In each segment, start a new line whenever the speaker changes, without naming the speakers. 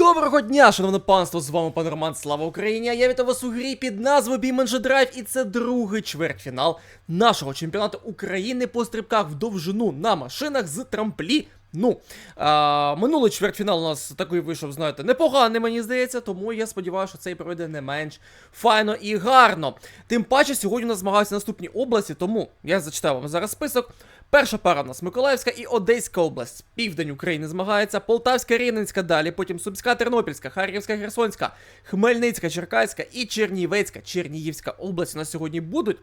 Доброго дня, шановне панство! З вами пан Роман Слава Україні. Я вітаю вас у грі під назвою Біманджа Драйв, і це другий чвертьфінал нашого чемпіонату України по стрибках в довжину на машинах з трамплі. Ну, а, минулий чвертьфінал у нас такий вийшов, знаєте, непоганий, мені здається, тому я сподіваюся, що цей пройде не менш файно і гарно. Тим паче, сьогодні у нас змагаються наступні області, тому я зачитаю вам зараз список. Перша пара в нас Миколаївська і Одеська область. Південь України змагається, Полтавська, Рівненська далі, потім Сумська, Тернопільська, Харківська, Херсонська, Хмельницька, Черкаська і Чернівецька, Чернігівська область у нас сьогодні будуть.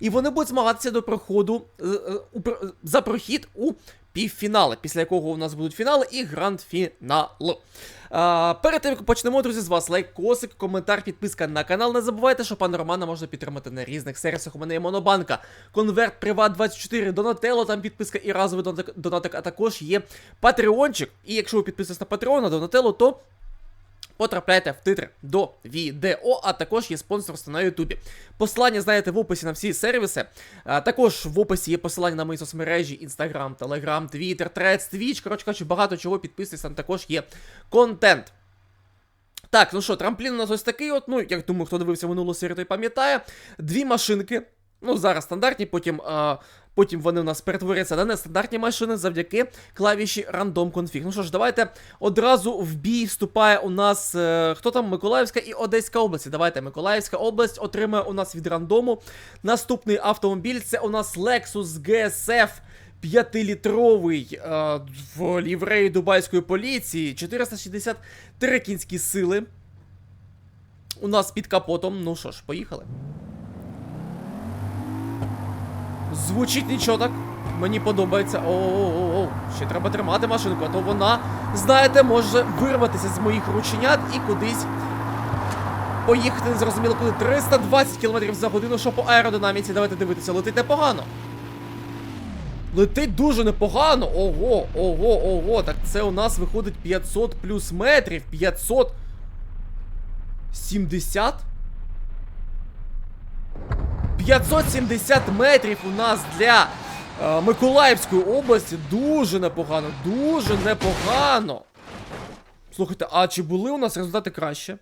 І вони будуть змагатися до проходу е, е, у за прохід у півфінали, після якого у нас будуть фінали і гранд-фінал. Перед тим, як почнемо, друзі, з вас лайк, косик, коментар, підписка на канал. Не забувайте, що пана Романа можна підтримати на різних сервісах. У мене є Монобанка, Конверт, Приват 24, Донателло, там підписка і разовий донатик, донатик, а також є Патреончик. І якщо ви підписуєтесь на Патреон, на Донателло, то Потрапляйте в титр до відео, а також є спонсорство на Ютубі. Посилання знаєте в описі на всі сервіси. А, також в описі є посилання на мої соцмережі: Instagram, Telegram, Twitter, Threads, Twitch. Коротше кажучи, багато чого підписуйтесь, там також є контент. Так, ну що, трамплін у нас ось такий от. Ну, як думаю, хто дивився минулу серію, той пам'ятає. Дві машинки. Ну, зараз стандартні, потім. А... Потім вони у нас перетворяться на нестандартні машини завдяки клавіші Random Config. Ну що ж, давайте одразу в бій вступає у нас. Е, хто там? Миколаївська і Одеська області. Давайте Миколаївська область отримає у нас від рандому. Наступний автомобіль це у нас Lexus GSF 5-літровий е, в лівреї дубайської поліції. 463 кінські сили. У нас під капотом. Ну що ж, поїхали. Звучить нічого так. Мені подобається. О-о-о, ще треба тримати машинку, а то вона, знаєте, може вирватися з моїх рученят і кудись поїхати незрозуміло куди. 320 км за годину, що по аеродинаміці. Давайте дивитися, летить непогано. Летить дуже непогано. Ого, ого, ого. Так це у нас виходить 500 плюс метрів. 570? 570 метрів у нас для е, Миколаївської області. Дуже непогано, дуже непогано. Слухайте, а чи були у нас результати краще?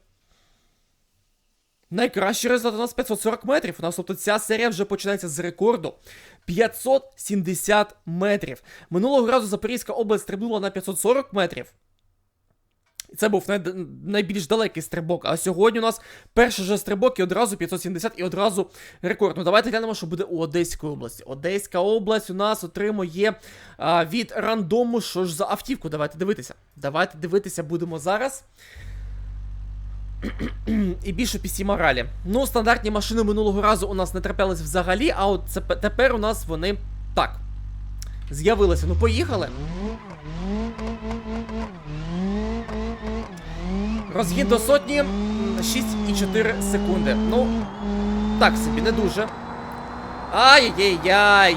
Найкращий результат у нас 540 метрів. У нас, тобто, ця серія вже починається з рекорду 570 метрів. Минулого разу Запорізька область стрибнула на 540 метрів. Це був най... найбільш далекий стрибок. А сьогодні у нас перший же стрибок і одразу 570 і одразу рекорд. Ну давайте глянемо, що буде у Одеської області. Одеська область у нас отримує а, від рандому, що ж за автівку. Давайте дивитися. Давайте дивитися будемо зараз. І більше пісі моралі. Ну, стандартні машини минулого разу у нас не траплялись взагалі, а от це, тепер у нас вони так. З'явилися. Ну, поїхали. Розгін до сотні 6,4 секунди. Ну, так собі, не дуже. Ай-яй-яй.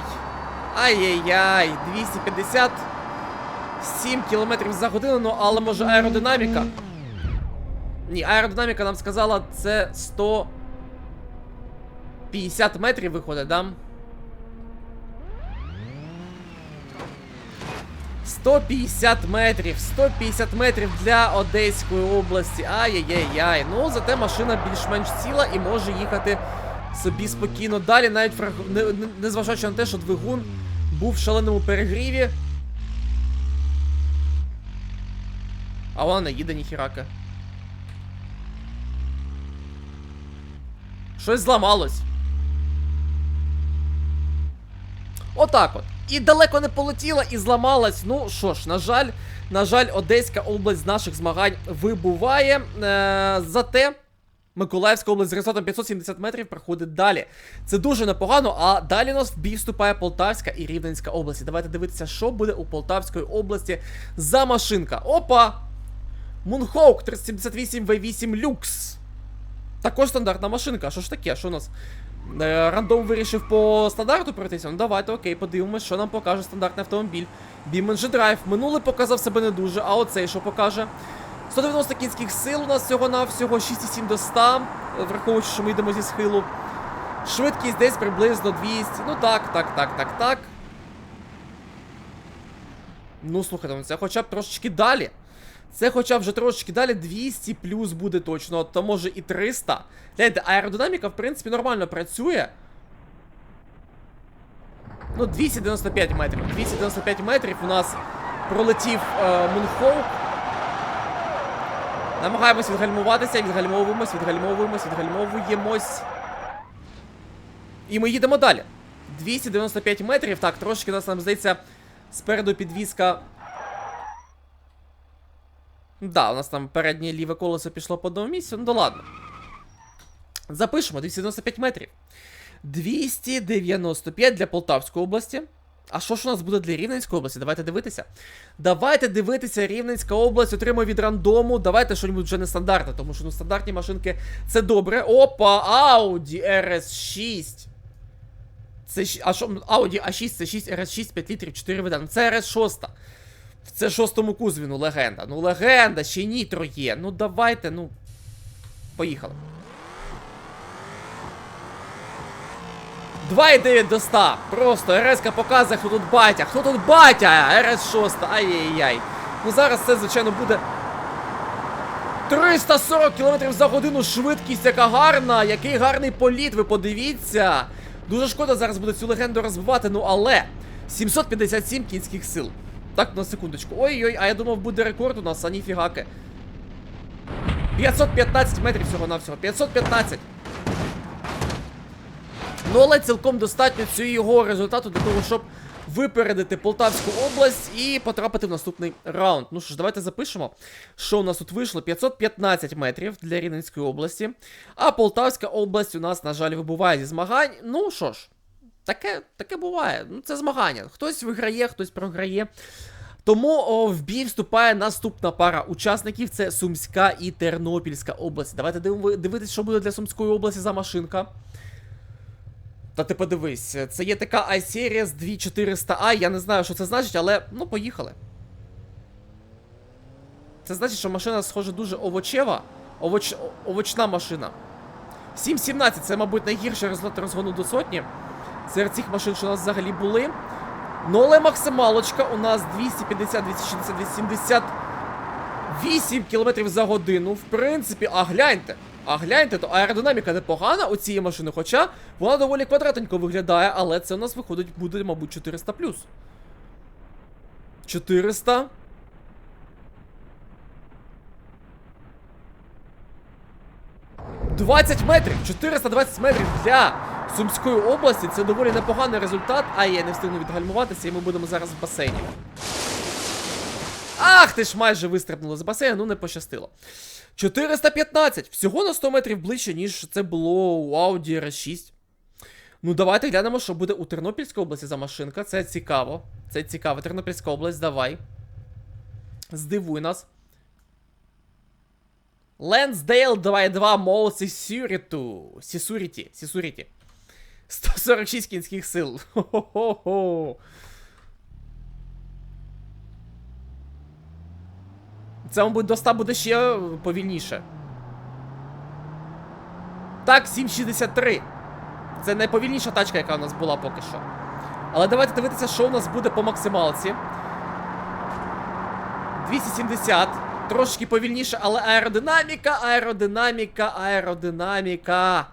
Ай-яй-яй. 257 км за годину, ну але може аеродинаміка. Ні, аеродинаміка нам сказала, це 150 метрів виходить, да? 150 метрів, 150 метрів для Одеської області. Ай-яй-яй-яй. Ну, зате машина більш-менш ціла і може їхати собі спокійно далі, навіть фраг... не, не- незважаючи на те, що двигун був в шаленому перегріві. А вона не їде ніхірака. Щось зламалось. Отак от. І далеко не полетіла, і зламалась. Ну що ж, на жаль, на жаль, Одеська область з наших змагань вибуває. Е, зате Миколаївська область з результатом 570 метрів проходить далі. Це дуже непогано, а далі нас в бій вступає Полтавська і Рівненська області. Давайте дивитися, що буде у Полтавської області за машинка. Опа! Мунхоук 378 V8 Люкс. Також стандартна машинка. Що ж таке? Що у нас? Е, Рандом вирішив по стандарту пройтися. Ну давайте, окей, подивимось, що нам покаже стандартний автомобіль. Біманджі Драйв. Минулий показав себе не дуже, а оцей що покаже? 190 кінських сил у нас всього на всього 6,7 до 100, враховуючи, що ми йдемо зі схилу. Швидкість десь приблизно 200. Ну так, так, так, так, так. Ну, слухайте, ну це хоча б трошечки далі. Це хоча вже трошечки далі 200 плюс буде точно, то може і 300. Гляньте, аеродинаміка, в принципі, нормально працює. Ну, 295 метрів. 295 метрів у нас пролетів е, Мунхоук. Намагаємось відгальмуватися, відгальмовуємось, відгальмовуємось, відгальмовуємось. І ми їдемо далі. 295 метрів. Так, трошки нас нам здається спереду підвізка. Да, у нас там переднє ліве колесо пішло по одному місцю, ну да ладно. Запишемо 295 метрів. 295 для Полтавської області. А що ж у нас буде для Рівненської області? Давайте дивитися. Давайте дивитися, Рівненська область отримує від рандому. Давайте щось вже нестандартне, тому що ну, стандартні машинки це добре. Опа, Audi RS6. Це а що Audi A6 це 6 RS6 5 літрів 4 вида. Ну це RS6. Це шостому кузові, ну легенда. Ну легенда, ще нітро є. Ну давайте, ну. Поїхали. 2,9 до 100. Просто РС показує, хто тут батя. Хто тут батя? РС 6. Ай-яй-яй. Ну зараз це, звичайно, буде. 340 км за годину швидкість, яка гарна, який гарний політ, ви подивіться. Дуже шкода зараз буде цю легенду розбивати, ну але 757 кінських сил. Так, на секундочку. Ой-ой, а я думав, буде рекорд у нас, а ніфігаки. 515 метрів всього на всього. 515. Ну, але цілком достатньо цього його результату для того, щоб випередити Полтавську область і потрапити в наступний раунд. Ну що ж, давайте запишемо, що у нас тут вийшло. 515 метрів для Рівненської області. А Полтавська область у нас, на жаль, вибуває зі змагань. Ну що ж, таке, таке буває. Ну, це змагання. Хтось виграє, хтось програє. Тому о, в бій вступає наступна пара учасників: це Сумська і Тернопільська область. Давайте див- дивитись, що буде для Сумської області за машинка. Та ти подивись, це є така iSeries 2400i, я не знаю, що це значить, але ну поїхали. Це значить, що машина схоже дуже овочева. Овоч... Овочна машина. 7.17 це, мабуть, найгірший результат розгону до сотні. Серед цих машин, що у нас взагалі були. Ну, максималочка у нас 250, 260, 270. 8 км за годину. В принципі, а гляньте. А гляньте, то аеродинаміка непогана у цієї машини, хоча вона доволі квадратненько виглядає, але це у нас виходить буде, мабуть, 400 400. «20 метрів! 420 метрів для Сумської області. Це доволі непоганий результат. А я не встигну відгальмуватися, і ми будемо зараз в басейні. Ах, ти ж майже вистрибнули з басейну, ну не пощастило. 415. Всього на 100 метрів ближче, ніж це було у Audi RS6. Ну, давайте глянемо, що буде у Тернопільській області за машинка. Це цікаво. Це цікаво. Тернопільська область, давай. Здивуй нас. Ленсдейл 2.2 Мол Сісюріту. Сісуріті. Сісуріті. 146 кінських сил. Хо-хо-хо. Це, мабуть, до 100 буде ще повільніше. Так, 7.63. Це найповільніша тачка, яка у нас була поки що. Але давайте дивитися, що у нас буде по максималці. 270. Трошки повільніше, але аеродинаміка, аеродинаміка, аеродинаміка.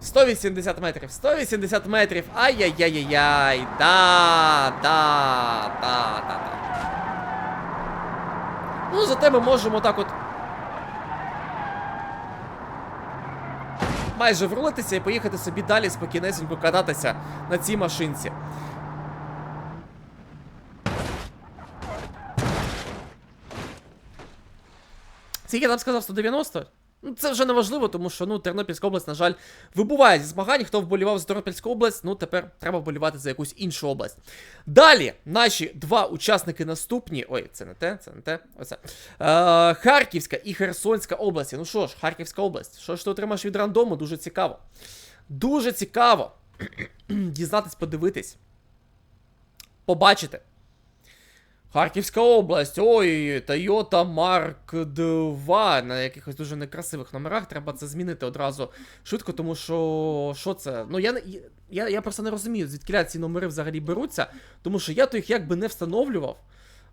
180 метрів, 180 метрів. Ай-яй-яй-яй. Да, да, да, да, да. Ну, зате ми можемо так от. Майже врулитися і поїхати собі далі спокійнесенько кататися на цій машинці. Скільки я там сказав 190? Ну, це вже не важливо, тому що ну, Тернопільська область, на жаль, вибуває зі змагань. Хто вболівав за Тернопільську область, ну тепер треба вболівати за якусь іншу область. Далі, наші два учасники наступні. Ой, це не те, це не те. Оце. Е, Харківська і Херсонська області. Ну що ж, Харківська область. Що ж ти отримаєш від рандому? Дуже цікаво. Дуже цікаво. Дізнатись, подивитись. Побачити. Харківська область. Ой, Toyota Mark 2 на якихось дуже некрасивих номерах. Треба це змінити одразу швидко, тому що. Що це? Ну я. Я, я просто не розумію, звідки ці номери взагалі беруться, тому що я то їх якби не встановлював.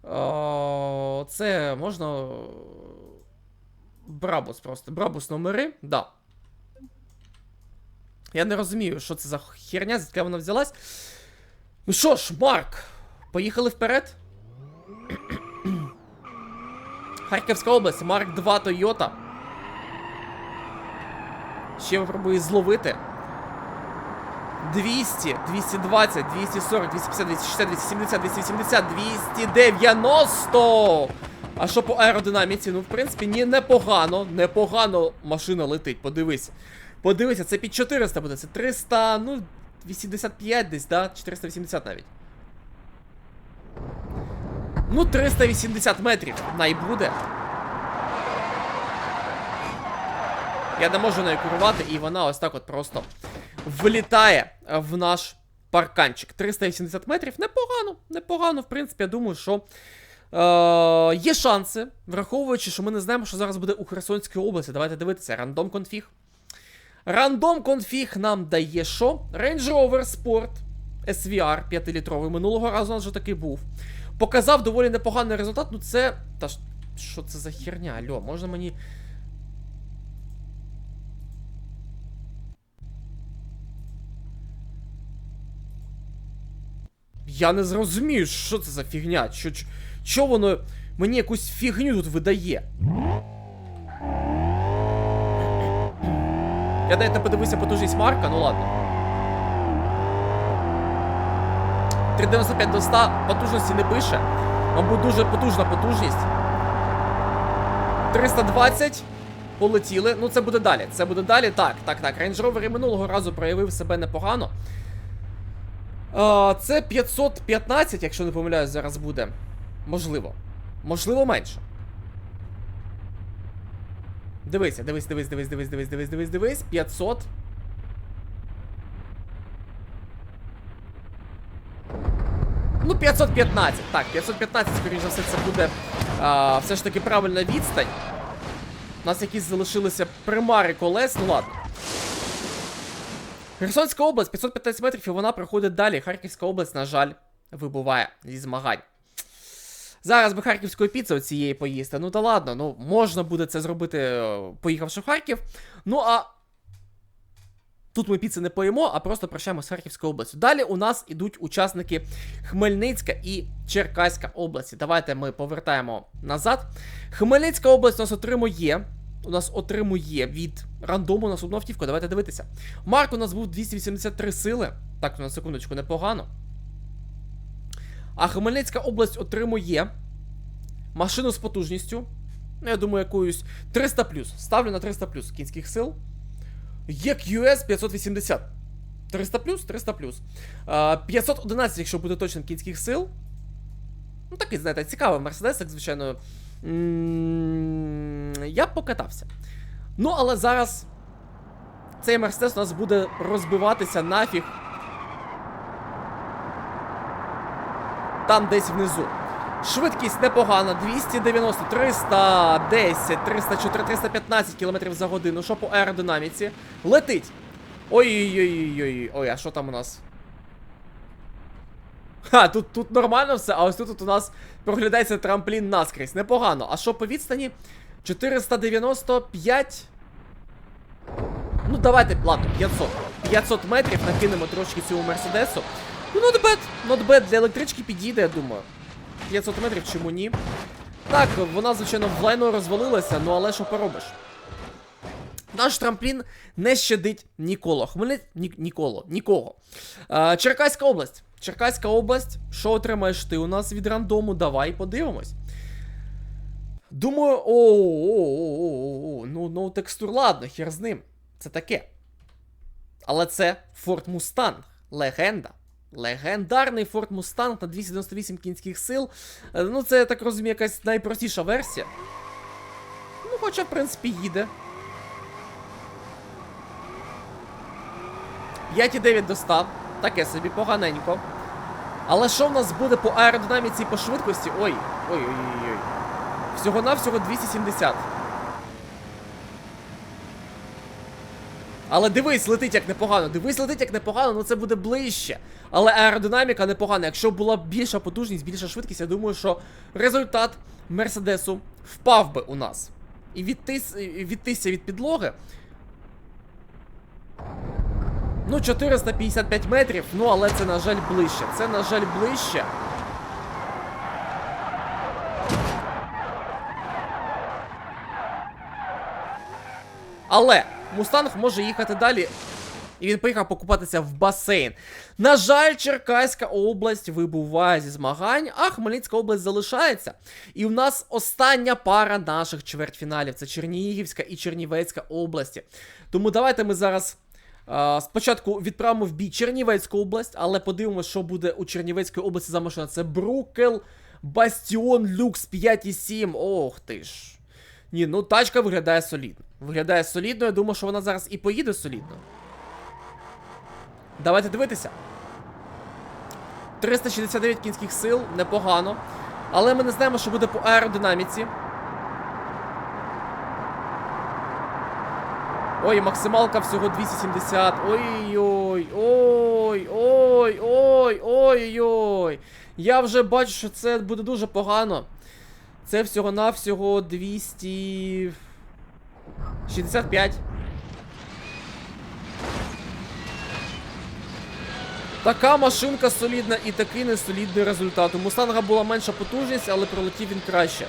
Е, Це можна. Брабус просто. Брабус номери, да. Я не розумію, що це за херня, звідки вона взялась. Ну що ж, Марк, поїхали вперед. Харківська область, Марк 2 Toyota. Ще попробую зловити. 200, 220, 240, 250, 260, 270, 280, 290! А що по аеродинаміці? Ну, в принципі, ні, непогано, непогано машина летить, подивись. Подивися, це під 400 буде, це 300, ну, 85 десь, да? 480 навіть. Ну, 380 метрів най буде. Я не можу нею керувати, і вона ось так от просто влітає в наш парканчик. 380 метрів. Непогано, непогано, в принципі, я думаю, що. Е, є шанси, враховуючи, що ми не знаємо, що зараз буде у Херсонській області. Давайте дивитися. Рандом конфіг. Рандом конфіг нам дає що? Range Rover Sport SVR 5-літровий. Минулого разу у нас вже такий був. Показав доволі непоганий результат. Ну це. Та ж. Що це за херня? Альо, можна мені. Я не зрозумію, що це за фігня. Що, що, воно мені якусь фігню тут видає. Я навіть не подивився потужність Марка, ну ладно. 395 до 100 потужності не пише. Мабуть, дуже потужна потужність. 320. Полетіли. Ну, це буде далі. Це буде далі. Так, так, так. Range Rover і минулого разу проявив себе непогано. Це 515, якщо не помиляюсь, зараз буде. Можливо. Можливо, менше. Дивися, дивись, дивись, дивись, дивись, дивись, дивись, дивись, дивись. 500. Ну, 515. Так, 515, скоріш за все, це буде а, все ж таки правильна відстань. У нас якісь залишилися примари колес, ну ладно. Херсонська область, 515 метрів, і вона проходить далі. Харківська область, на жаль, вибуває зі змагань. Зараз би харківської піци оцієї поїсти. Ну та ладно, ну можна буде це зробити, е, поїхавши в Харків. Ну а. Тут ми піци не поїмо, а просто прощаємо з Харківською областю. Далі у нас ідуть учасники Хмельницька і Черкаська області. Давайте ми повертаємо назад. Хмельницька область у нас отримує. У нас отримує від рандому наступну автівку. Давайте дивитися. Марк у нас був 283 сили. Так, на секундочку, непогано. А Хмельницька область отримує машину з потужністю. Ну, я думаю, якоюсь 300 Ставлю на 300 кінських сил. Є QS 580. 300 300 А, 511, якщо буде точним кінських сил. Ну, такий, знаєте, цікавий Мерседес, як звичайно. Я покатався. Ну, але зараз цей Мерседес у нас буде розбиватися нафіг. Там десь внизу. Швидкість непогана, 290, 310, 304, 315 км за годину. Що по аеродинаміці? Летить. Ой-ой-ой-ой-ой. Ой, а що там у нас? Ха, тут тут нормально все, а ось тут, тут у нас проглядається трамплін наскрізь. Непогано. А що по відстані? 495. Ну, давайте, ладно, 500. 500 метрів накинемо трошки цьому мерседесу. Ну, not bad, not bad. Для електрички підійде, я думаю. 500 метрів, чому ні? Так, вона, звичайно, в лайно розвалилася, ну але що поробиш? Наш трамплін не щадить ніколи. Хмельниць... Ні... Ніколо. Нікого. А, Черкаська область. Черкаська область. Що отримаєш ти у нас від рандому? Давай подивимось. Думаю, о-о-о-о-о, ну, ну текстур, ладно, хер з ним. Це таке. Але це Ford Mustang. Легенда. Легендарний Ford Mustang на 298 кінських сил. Е, Ну, це, я так розумію, якась найпростіша версія. Ну, хоча, в принципі, їде. 5,9 до 100. Таке собі поганенько. Але що в нас буде по аеродинаміці і по швидкості? Ой, ой, ой, ой, ой. Всього-навсього 270. Але дивись, летить як непогано. Дивись, летить як непогано, ну це буде ближче. Але аеродинаміка непогана. Якщо була більша потужність, більша швидкість, я думаю, що результат Мерседесу впав би у нас. І відтис, від підлоги. Ну, 455 метрів, ну але це, на жаль, ближче. Це, на жаль, ближче. Але Мустанг може їхати далі. І він поїхав покупатися в басейн. На жаль, Черкаська область вибуває зі змагань, а Хмельницька область залишається. І у нас остання пара наших чвертьфіналів це Чернігівська і Чернівецька області. Тому давайте ми зараз а, спочатку відправимо в бій Чернівецьку область, але подивимося, що буде у Чернівецькій області за машина. Це Брукел, Бастіон, Люкс 5,7. Ох ти ж. Ні, ну тачка виглядає солідно. Виглядає солідно, я думаю, що вона зараз і поїде солідно. Давайте дивитися. 369 кінських сил, непогано. Але ми не знаємо, що буде по аеродинаміці. Ой, максималка всього 270. Ой-ой, ой, ой, ой, ой-ой. Я вже бачу, що це буде дуже погано. Це всього-навсього 265. Така машинка солідна і такий несолідний результат. У Мустанга була менша потужність, але пролетів він краще.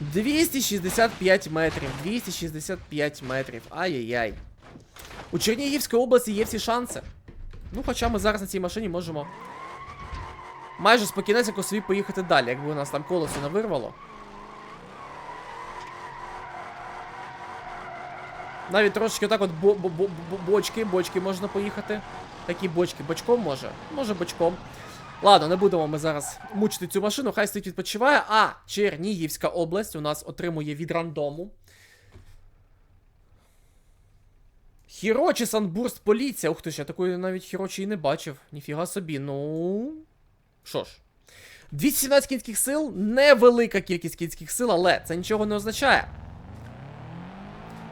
265 метрів. 265 метрів. Ай-яй-яй. У Чернігівській області є всі шанси. Ну, хоча ми зараз на цій машині можемо майже спокійнесенько собі поїхати далі, якби у нас там колесо не вирвало. Навіть трошки отак от бо бо бо бо бочки, бочки можна поїхати. Такі бочки, бочком може? Може бочком. Ладно, не будемо ми зараз мучити цю машину, хай стоїть відпочиває. А Чернігівська область у нас отримує від рандому. Хірочі Санбурст поліція. Ух ти ж, я такої навіть Хірочі і не бачив. Ніфіга собі. Ну. Що ж. 217 кінських сил, невелика кількість кінських сил, але це нічого не означає.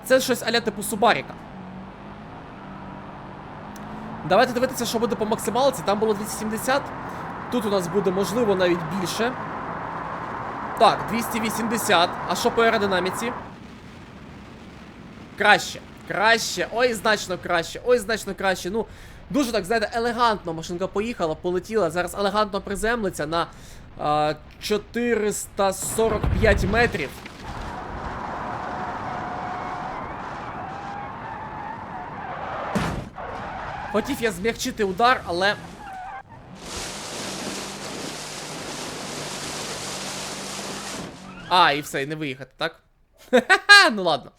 Це щось аля типу Субаріка. Давайте дивитися, що буде по максималці. Там було 270. Тут у нас буде, можливо, навіть більше. Так, 280. А що по аеродинаміці? Краще. Краще. Ой, значно краще. Ой, значно краще. Ну, дуже так, знаєте, елегантно машинка поїхала, полетіла. Зараз елегантно приземлиться на а, 445 метрів. Хотів я змягчити удар, але. А, і все, і не виїхати, так? Ну ладно.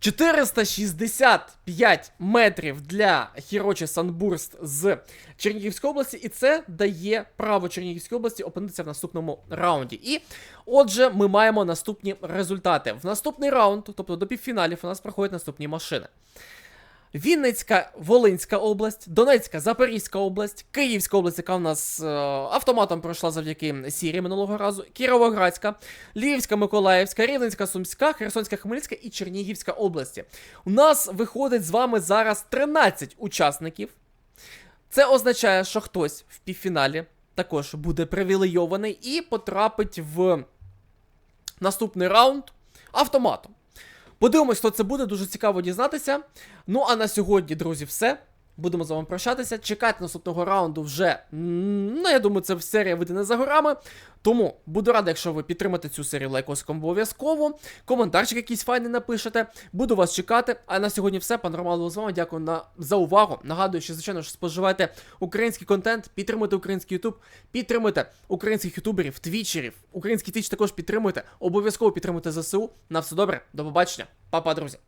465 метрів для Хірочі Санбурст з Чернігівської області, і це дає право Чернігівській області опинитися в наступному раунді. І отже, ми маємо наступні результати. В наступний раунд, тобто до півфіналів, у нас проходять наступні машини. Вінницька, Волинська область, Донецька, Запорізька область, Київська область, яка в нас е, автоматом пройшла завдяки Сірі минулого разу, Кіровоградська, Львівська, Миколаївська, Рівненська, Сумська, Херсонська, Хмельницька і Чернігівська області. У нас виходить з вами зараз 13 учасників. Це означає, що хтось в півфіналі також буде привілейований і потрапить в наступний раунд автоматом. Подивимось, хто це буде, дуже цікаво дізнатися. Ну а на сьогодні, друзі, все. Будемо з вами прощатися. Чекайте наступного раунду вже. Ну, я думаю, це серія вийде не за горами. Тому буду радий, якщо ви підтримаєте цю серію лайкоском обов'язково. Коментарчик якийсь файний напишете. Буду вас чекати. А на сьогодні все. Пан Роман з вами. Дякую на... за увагу. Нагадую, що, звичайно, що споживайте український контент, підтримуйте український Ютуб, підтримуйте українських ютуберів, твічерів. Український твіч також підтримуйте. Обов'язково підтримуйте ЗСУ. На все добре, до побачення. Па-па, друзі.